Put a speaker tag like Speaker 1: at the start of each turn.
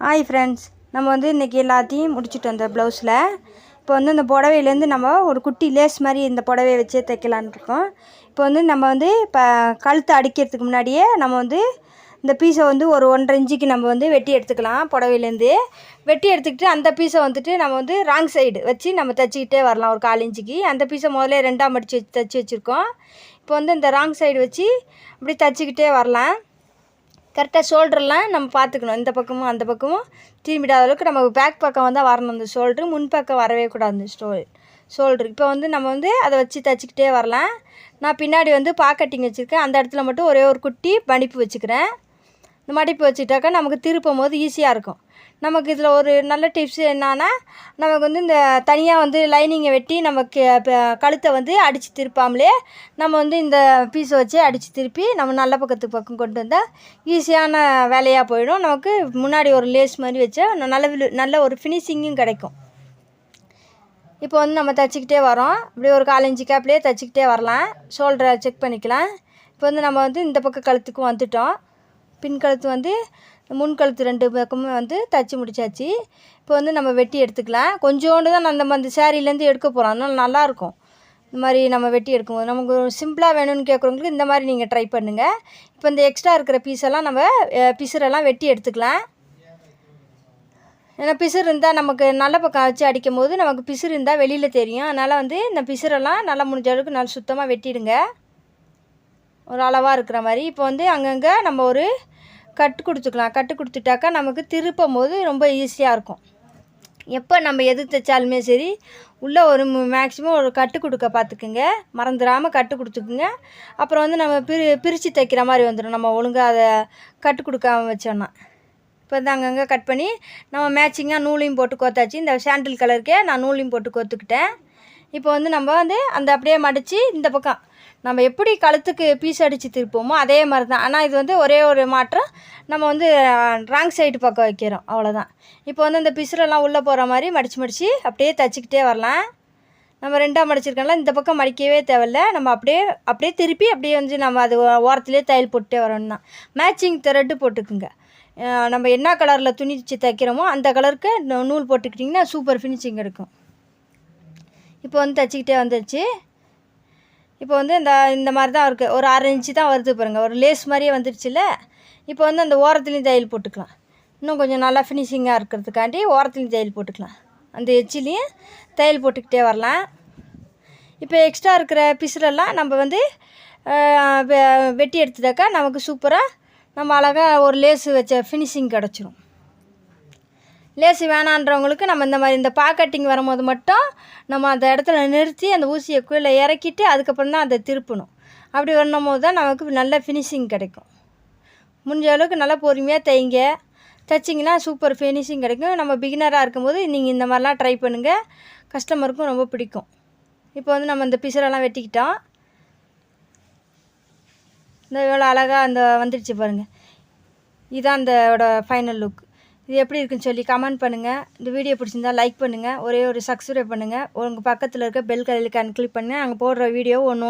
Speaker 1: Hi friends நம்ம வந்து இன்றைக்கி எல்லாத்தையும் முடிச்சுட்டு வந்த ப்ளவுஸில் இப்போ வந்து இந்த புடவையிலேருந்து நம்ம ஒரு குட்டி லேஸ் மாதிரி இந்த புடவைய வச்சே தைக்கலான்னு இருக்கோம். இப்போ வந்து நம்ம வந்து இப்போ கழுத்து அடிக்கிறதுக்கு முன்னாடியே நம்ம வந்து இந்த பீஸை வந்து ஒரு ஒன்றரை இன்ச்சுக்கு நம்ம வந்து வெட்டி எடுத்துக்கலாம் புடவையிலேருந்து. வெட்டி எடுத்துக்கிட்டு அந்த பீஸை வந்துட்டு நம்ம வந்து ராங் சைடு வச்சு நம்ம தைச்சிக்கிட்டே வரலாம் ஒரு கால் இன்ச்சுக்கு. அந்த பீஸை முதல்ல ரெண்டாக மடித்து வச்சு தைச்சி வச்சுருக்கோம். இப்போ வந்து இந்த ராங் சைடு வச்சு அப்படி தைச்சிக்கிட்டே வரலாம். கரெக்டாக ஷோல்டர்லாம் நம்ம பார்த்துக்கணும். இந்த பக்கமும் அந்த பக்கமும் திரும்பிடாத அளவுக்கு நம்ம பேக் பக்கம் வந்தால் வரணும். அந்த ஷோல்ட்ரு முன் பக்கம் வரவே கூடாது அந்த ஸ்டோ ஷோல்ட்ரு இப்போ வந்து நம்ம வந்து அதை வச்சு தைச்சிக்கிட்டே வரலாம். நான் பின்னாடி வந்து பாக்கட்டிங் வச்சுருக்கேன். அந்த இடத்துல மட்டும் ஒரே ஒரு குட்டி மடிப்பு வச்சுக்கிறேன். இந்த மடிப்பு வச்சுட்டாக்கா நமக்கு திருப்பும் போது ஈஸியாக இருக்கும். நமக்கு இதில் ஒரு நல்ல டிப்ஸ் என்னன்னா நமக்கு வந்து இந்த தனியாக வந்து லைனிங்கை வெட்டி நமக்கு கழுத்தை வந்து அடித்து திருப்பாமலே நம்ம வந்து இந்த பீஸை வச்சு அடித்து திருப்பி நம்ம நல்ல பக்கத்து பக்கம் கொண்டு வந்தால் ஈஸியான வேலையாக போயிடும். நமக்கு முன்னாடி ஒரு லேஸ் மாதிரி வச்சா நல்ல நல்ல ஒரு ஃபினிஷிங்கும் கிடைக்கும். இப்போ வந்து நம்ம தைச்சிக்கிட்டே வரோம். இப்படி ஒரு காலஞ்சு கேப்லேயே தைச்சிக்கிட்டே வரலாம். ஷோல்டரை செக் பண்ணிக்கலாம். இப்போ வந்து நம்ம வந்து இந்த பக்கம் கழுத்துக்கும் வந்துட்டோம். பின்கழுத்து வந்து முன்கழுத்து ரெண்டு பக்கமும் வந்து தைச்சி முடிச்சாச்சு. இப்போ வந்து நம்ம வெட்டி எடுத்துக்கலாம். கொஞ்சோண்டு தான் நம்ம அந்த சேரீலேருந்து எடுக்க போகிறோம் அதனால் நல்லாயிருக்கும். இந்த மாதிரி நம்ம வெட்டி எடுக்கும்போது. நமக்கு சிம்பிளாக வேணும்னு கேட்குறவங்களுக்கு இந்த மாதிரி நீங்கள் ட்ரை பண்ணுங்கள் இப்போ இந்த எக்ஸ்ட்ரா இருக்கிற பீஸெல்லாம் நம்ம பிசுரெல்லாம் வெட்டி எடுத்துக்கலாம். ஏன்னா பிசுறு இருந்தால் நமக்கு நல்ல பக்கம் வச்சு அடிக்கும் போது நமக்கு பிசுறு இருந்தால் வெளியில் தெரியும். அதனால் வந்து இந்த பிசுரெல்லாம் நல்லா முடிஞ்ச அளவுக்கு நல்லா சுத்தமாக வெட்டிடுங்க. ஒரு அளவாக இருக்கிற மாதிரி. இப்போ வந்து அங்கங்கே நம்ம ஒரு கட்டு கொடுத்துக்கலாம். கட்டு கொடுத்துட்டாக்கா நமக்கு திருப்பும் போது ரொம்ப ஈஸியாக இருக்கும். எப்போ நம்ம எது தைச்சாலுமே சரி உள்ளே ஒரு மேக்ஸிமம் ஒரு கட்டு கொடுக்க பார்த்துக்குங்க மறந்துடாமல் கட்டு கொடுத்துக்குங்க. அப்புறம் வந்து நம்ம பிரி பிரித்து தைக்கிற மாதிரி வந்துடும் நம்ம ஒழுங்காக அதை கட்டு கொடுக்காம வச்சோன்னா இப்போ வந்து அங்கங்கே கட் பண்ணி நம்ம மேட்சிங்காக நூலையும் போட்டு கோத்தாச்சு. இந்த சாண்டில் கலருக்கே நான் நூலையும் போட்டு கோத்துக்கிட்டேன். இப்போ வந்து நம்ம வந்து அந்த அப்படியே மடித்து இந்த பக்கம் நம்ம எப்படி கழுத்துக்கு பீஸ் அடித்து திருப்போமோ அதே மாதிரி தான் ஆனால் இது வந்து ஒரே ஒரு மாற்றம். நம்ம வந்து ராங் சைடு பக்கம் வைக்கிறோம். அவ்வளோதான் இப்போ வந்து இந்த பிசுரெல்லாம் உள்ளே போகிற மாதிரி மடித்து மடித்து அப்படியே தைச்சிக்கிட்டே வரலாம். நம்ம ரெண்டாக மடிச்சிருக்கோம்ல இந்த பக்கம் மடிக்கவே தேவையில்ல. நம்ம அப்படியே அப்படியே திருப்பி அப்படியே வந்து நம்ம அது ஓரத்துலேயே தையல் போட்டுட்டே வரணும் தான் மேட்சிங் த்ரெட்டு போட்டுக்குங்க நம்ம என்ன கலரில் துணி தைக்கிறோமோ அந்த கலருக்கு நூல் போட்டுக்கிட்டிங்கன்னா சூப்பர் ஃபினிஷிங் இருக்கும் இப்போ வந்து தைச்சிக்கிட்டே வந்துடுச்சு இப்போ வந்து இந்த இந்த மாதிரி தான் இருக்குது ஒரு அரை இன்ச்சு தான் வருது பாருங்கள் ஒரு லேஸ் மாதிரியே வந்துடுச்சுல்ல இப்போ வந்து அந்த ஓரத்துலேயும் தையல் போட்டுக்கலாம். இன்னும் கொஞ்சம் நல்லா ஃபினிஷிங்காக இருக்கிறதுக்காண்டி ஓரத்துலேயும் தையல் போட்டுக்கலாம். அந்த எச்சிலையும் தையல் போட்டுக்கிட்டே வரலாம். இப்போ எக்ஸ்ட்ரா இருக்கிற பிசுரெல்லாம் நம்ம வந்து வெட்டி எடுத்துட்டாக்கா நமக்கு சூப்பராக நம்ம அழகாக ஒரு லேஸு வச்ச ஃபினிஷிங் கிடச்சிரும். லேசு வேணான்றவங்களுக்கு நம்ம இந்த மாதிரி இந்த பாக்கெட்டிங் வரும்போது மட்டும் நம்ம அந்த இடத்துல நிறுத்தி அந்த ஊசியை கீழே இறக்கிட்டு அதுக்கப்புறம் தான் அதை திருப்பணும். அப்படி வரணும் போது தான் நமக்கு நல்ல ஃபினிஷிங் கிடைக்கும். முடிஞ்ச அளவுக்கு நல்லா பொறுமையாக தைங்க தைச்சிங்கன்னா சூப்பர் ஃபினிஷிங் கிடைக்கும். நம்ம பிகினராக இருக்கும்போது நீங்கள் இந்த மாதிரிலாம் ட்ரை பண்ணுங்கள் கஸ்டமருக்கும் ரொம்ப பிடிக்கும். இப்போ வந்து நம்ம இந்த பிசரெல்லாம் வெட்டிக்கிட்டோம். இந்த இவ்வளோ அழகாக அந்த வந்துடுச்சு பாருங்கள் இதுதான் அந்த ஃபைனல் லுக் இது எப்படி இருக்குன்னு சொல்லி கமெண்ட் பண்ணுங்கள் இந்த வீடியோ பிடிச்சிருந்தா லைக் பண்ணுங்கள் ஒரே ஒரு சப்ஸ்கிரைப் பண்ணுங்கள் உங்கள் பக்கத்தில் இருக்க பெல் கலிக்கான் கிளிக் பண்ணி அங்கே போடுற வீடியோ ஒன்று